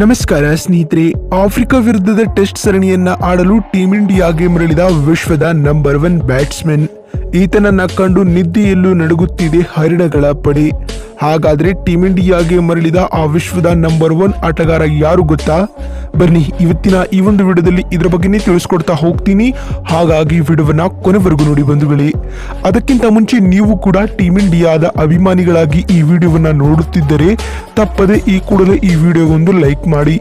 ನಮಸ್ಕಾರ, ಸ್ನೇಹಿತರೆ. ಆಫ್ರಿಕಾ ವಿರುದ್ಧದ ಟೆಸ್ಟ್ ಸರಣಿಯನ್ನ ಆಡಲು ಟೀಂ ಇಂಡಿಯಾಗೆ ಮರಳಿದ ವಿಶ್ವದ ನಂಬರ್ ಒನ್ ಬ್ಯಾಟ್ಸ್ಮನ್ ಈತನನ್ನ ಕಂಡು ನಿದ್ದೆಯಲ್ಲೂ ನಡುಗುತ್ತಿದೆ ಹರಿಣಗಳ ಪಡೆ. ಹಾಗಾದ್ರೆ ಟೀಂ ಇಂಡಿಯಾಗೆ ಮರಳಿದ ಆ ವಿಶ್ವದ ನಂಬರ್ ಒನ್ ಆಟಗಾರ ಯಾರು ಗೊತ್ತಾ? ಬನ್ನಿ ಇವತ್ತಿನ ಈ ಒಂದು ವಿಡಿಯೋದಲ್ಲಿ ಇದರ ಬಗ್ಗೆನೇ ತಿಳಿಸ್ಕೊಡ್ತಾ ಹೋಗ್ತೀನಿ. ಹಾಗಾಗಿ ವಿಡಿಯೋವನ್ನ ಕೊನೆವರೆಗೂ ನೋಡಿ ಬಂಧುಗಳೇ. ಅದಕ್ಕಿಂತ ಮುಂಚೆ ನೀವು ಕೂಡ ಟೀಮ್ ಇಂಡಿಯಾದ ಅಭಿಮಾನಿಗಳಾಗಿ ಈ ವಿಡಿಯೋವನ್ನ ನೋಡುತ್ತಿದ್ದರೆ ತಪ್ಪದೆ ಈ ಕೂಡಲೇ ಈ ವಿಡಿಯೋಗೊಂದು ಲೈಕ್ ಮಾಡಿ.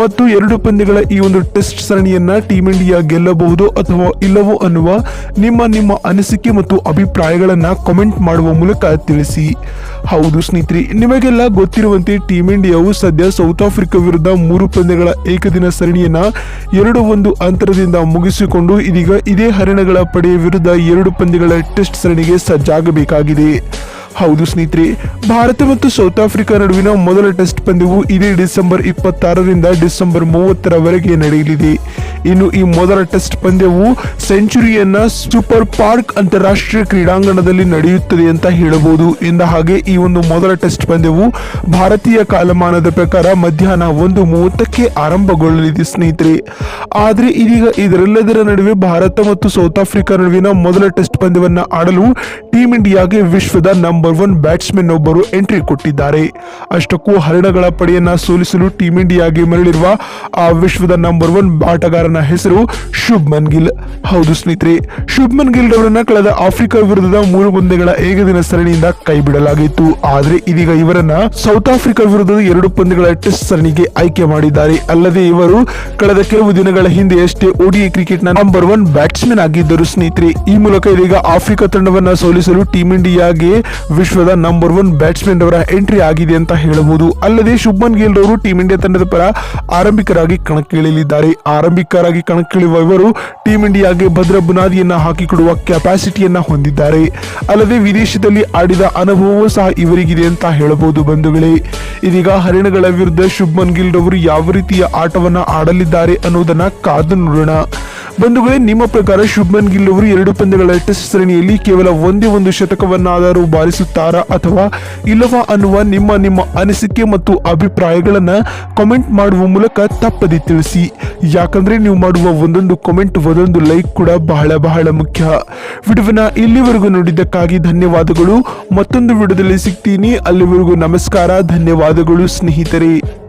ಮತ್ತು ಎರಡು ಪಂದ್ಯಗಳ ಈ ಒಂದು ಟೆಸ್ಟ್ ಸರಣಿಯನ್ನ ಟೀಮ್ ಇಂಡಿಯಾ ಗೆಲ್ಲಬಹುದು ಅಥವಾ ಇಲ್ಲವೋ ಅನ್ನುವ ನಿಮ್ಮ ನಿಮ್ಮ ಅನಿಸಿಕೆ ಮತ್ತು ಅಭಿಪ್ರಾಯಗಳನ್ನ ಕಮೆಂಟ್ ಮಾಡುವ ಮೂಲಕ ತಿಳಿಸಿ. ಹೌದು ಸ್ನೇಹಿತರೆ, ನಿಮಗೆಲ್ಲ ಗೊತ್ತಿರುವಂತೆ ಟೀಮ್ ಇಂಡಿಯಾವು ಸದ್ಯ ಸೌತ್ ಆಫ್ರಿಕಾ ವಿರುದ್ಧ ಮೂರು ಪಂದ್ಯಗಳ ಏಕದಿನ ಸರಣಿಯನ್ನ ಎರಡು ಒಂದು ಅಂತರದಿಂದ ಮುಗಿಸಿಕೊಂಡು ಇದೀಗ ಇದೇ ಹರಿಣಗಳ ಪಡೆಯ ವಿರುದ್ಧ ಎರಡು ಪಂದ್ಯಗಳ ಟೆಸ್ಟ್ ಸರಣಿಗೆ ಸಜ್ಜಾಗಬೇಕಾಗಿದೆ. ಹೌದು ಸ್ನೇಹಿತರೆ, ಭಾರತ ಮತ್ತು ಸೌತ್ ಆಫ್ರಿಕಾ ನಡುವಿನ ಮೊದಲ ಟೆಸ್ಟ್ ಪಂದ್ಯವು ಇದೇ ಡಿಸೆಂಬರ್ ಇಪ್ಪತ್ತಾರರಿಂದ ಡಿಸೆಂಬರ್ ಮೂವತ್ತರವರೆಗೆ ನಡೆಯಲಿದೆ. ಇನ್ನು ಈ ಮೊದಲ ಟೆಸ್ಟ್ ಪಂದ್ಯವು ಸೆಂಚುರಿಯನ್ನ ಸೂಪರ್ ಪಾರ್ಕ್ ಅಂತಾರಾಷ್ಟ್ರೀಯ ಕ್ರೀಡಾಂಗಣದಲ್ಲಿ ನಡೆಯುತ್ತದೆ ಅಂತ ಹೇಳಬಹುದು. ಎಂದ ಹಾಗೆ ಈ ಒಂದು ಮೊದಲ ಟೆಸ್ಟ್ ಪಂದ್ಯವು ಭಾರತೀಯ ಕಾಲಮಾನದ ಪ್ರಕಾರ ಮಧ್ಯಾಹ್ನ ಒಂದು ಮೂವತ್ತಕ್ಕೆ ಆರಂಭಗೊಳ್ಳಲಿದೆ ಸ್ನೇಹಿತರೆ. ಆದರೆ ಇದೀಗ ಇದರೆಲ್ಲದರ ನಡುವೆ ಭಾರತ ಮತ್ತು ಸೌತ್ ಆಫ್ರಿಕಾ ನಡುವಿನ ಮೊದಲ ಟೆಸ್ಟ್ ಪಂದ್ಯವನ್ನು ಆಡಲು ಟೀಂ ಇಂಡಿಯಾಗೆ ವಿಶ್ವದ ನಂಬರ್ ಒನ್ ಬ್ಯಾಟ್ಸ್ಮನ್ ಒಬ್ಬರು ಎಂಟ್ರಿ ಕೊಟ್ಟಿದ್ದಾರೆ. ಅಷ್ಟಕ್ಕೂ ಹರಿಣಗಳ ಪಡೆಯನ್ನ ಸೋಲಿಸಲು ಟೀಂ ಇಂಡಿಯಾಗೆ ಮರಳಿರುವ ಆ ವಿಶ್ವದ ನಂಬರ್ ಒನ್ ಆಟಗಾರನ ಹೆಸರು ಶುಭ್ಮನ್ ಗಿಲ್. ಹೌದು ಸ್ನೇಹಿತರೆ, ಶುಭ್ಮನ್ ಗಿಲ್ ಅವರನ್ನ ಕಳೆದ ಆಫ್ರಿಕಾ ವಿರುದ್ಧದ ಮೂರು ಪಂದ್ಯಗಳ ಏಕದಿನ ಸರಣಿಯಿಂದ ಕೈಬಿಡಲಾಗಿತ್ತು ಆದರೆ ಇದೀಗ ಇವರನ್ನ ಸೌತ್ ಆಫ್ರಿಕಾ ವಿರುದ್ಧದ ಎರಡು ಪಂದ್ಯಗಳ ಟೆಸ್ಟ್ ಸರಣಿಗೆ ಆಯ್ಕೆ ಮಾಡಿದ್ದಾರೆ. ಅಲ್ಲದೆ ಇವರು ಕಳೆದ ಕೆಲವು ದಿನಗಳ ಹಿಂದೆಯಷ್ಟೇ ಒಡಿಎ ಕ್ರಿಕೆಟ್ನ ನಂಬರ್ ಒನ್ ಬ್ಯಾಟ್ಸ್ಮನ್ ಆಗಿದ್ದರು ಸ್ನೇಹಿತರೆ. ಈ ಮೂಲಕ ಇದೀಗ ಆಫ್ರಿಕಾ ತಂಡವನ್ನ ಸೋಲಿಸಲು ಟೀಮ್ ಇಂಡಿಯಾಗೆ ವಿಶ್ವದ ನಂಬರ್ ಒನ್ ಬ್ಯಾಟ್ಸ್ಮನ್ ಅವರ ಎಂಟ್ರಿ ಆಗಿದೆ ಅಂತ ಹೇಳಬಹುದು. ಅಲ್ಲದೆ ಶುಭ್ಮನ್ ಗಿಲ್ ರವರು ಟೀಮ್ ಇಂಡಿಯಾ ತಂಡದ ಪರ ಆರಂಭಿಕರಾಗಿ ಕಣಕ್ಕಿಳಿಯಲಿದ್ದಾರೆ. ಆರಂಭಿಕರಾಗಿ ಕಣಕ್ಕಿಳಿಯುವ ಇವರು ಟೀಂ ಇಂಡಿಯಾಗೆ ಭದ್ರ ಬುನಾದಿಯನ್ನ ಹಾಕಿಕೊಡುವ ಕೆಪಾಸಿಟಿಯನ್ನು ಹೊಂದಿದ್ದಾರೆ. ಅಲ್ಲದೆ ವಿದೇಶದಲ್ಲಿ ಆಡಿದ ಅನುಭವವೂ ಸಹ ಇವರಿಗಿದೆ ಅಂತ ಹೇಳಬಹುದು ಬಂಧುಗಳೇ. ಇದೀಗ ಹರಿಣಗಳ ವಿರುದ್ಧ ಶುಭ್ಮನ್ ಗಿಲ್ ರವರು ಯಾವ ರೀತಿಯ ಆಟವನ್ನು ಆಡಲಿದ್ದಾರೆ ಅನ್ನೋದನ್ನ ಕಾದು ನೋಡೋಣ. ಬಂಧುಗಳೇ, ನಿಮ್ಮ ಪ್ರಕಾರ ಶುಭ್ಮನ್ ಗಿಲ್ ಅವರು ಎರಡು ಪಂದ್ಯಗಳ ಟೆಸ್ಟ್ ಸರಣಿಯಲ್ಲಿ ಕೇವಲ ಒಂದೇ ಒಂದು ಶತಕವನ್ನಾದರೂ ಬಾರಿಸುತ್ತಾರಾ ಅಥವಾ ಇಲ್ಲವಾ ಅನ್ನುವ ನಿಮ್ಮ ನಿಮ್ಮ ಅನಿಸಿಕೆ ಮತ್ತು ಅಭಿಪ್ರಾಯಗಳನ್ನ ಕಾಮೆಂಟ್ ಮಾಡುವ ಮೂಲಕ ತಪ್ಪದೆ ತಿಳಿಸಿ. ಯಾಕಂದ್ರೆ ನೀವು ಮಾಡುವ ಒಂದೊಂದು ಕಾಮೆಂಟ್ ಒಂದೊಂದು ಲೈಕ್ ಕೂಡ ಬಹಳ ಬಹಳ ಮುಖ್ಯ. ವಿಡಿಯೋನ ಇಲ್ಲಿವರೆಗೂ ನೋಡಿದ್ದಕ್ಕಾಗಿ ಧನ್ಯವಾದಗಳು. ಮತ್ತೊಂದು ವಿಡಿಯೋದಲ್ಲಿ ಸಿಗ್ತೀನಿ. ಅಲ್ಲಿವರೆಗೂ ನಮಸ್ಕಾರ. ಧನ್ಯವಾದಗಳು ಸ್ನೇಹಿತರೆ.